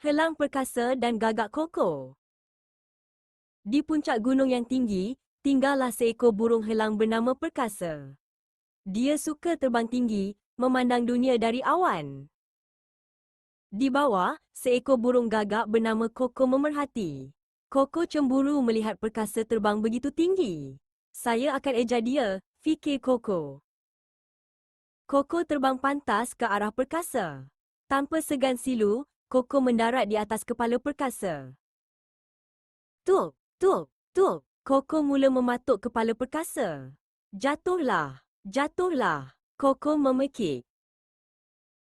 Helang perkasa dan gagak koko. Di puncak gunung yang tinggi, tinggallah seekor burung helang bernama perkasa. Dia suka terbang tinggi, memandang dunia dari awan. Di bawah, seekor burung gagak bernama Koko memerhati. Koko cemburu melihat perkasa terbang begitu tinggi. Saya akan eja dia, fikir Koko. Koko terbang pantas ke arah perkasa. Tanpa segan silu, Koko mendarat di atas kepala perkasa. Tuk, tuk, tuk. Koko mula mematuk kepala perkasa. Jatuhlah, jatuhlah. Koko memekik.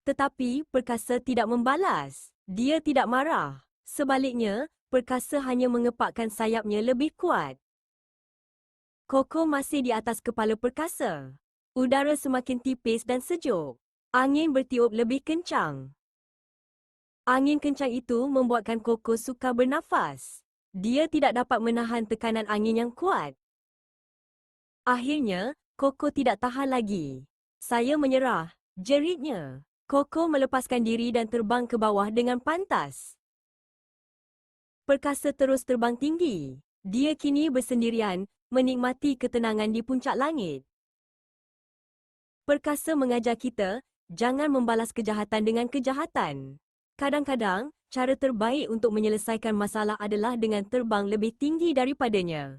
Tetapi perkasa tidak membalas. Dia tidak marah. Sebaliknya, perkasa hanya mengepakkan sayapnya lebih kuat. Koko masih di atas kepala perkasa. Udara semakin tipis dan sejuk. Angin bertiup lebih kencang. Angin kencang itu membuatkan Koko sukar bernafas. Dia tidak dapat menahan tekanan angin yang kuat. Akhirnya, Koko tidak tahan lagi. Saya menyerah, jeritnya. Koko melepaskan diri dan terbang ke bawah dengan pantas. Perkasa terus terbang tinggi. Dia kini bersendirian, menikmati ketenangan di puncak langit. Perkasa mengajar kita, jangan membalas kejahatan dengan kejahatan. Kadang-kadang, cara terbaik untuk menyelesaikan masalah adalah dengan terbang lebih tinggi daripadanya.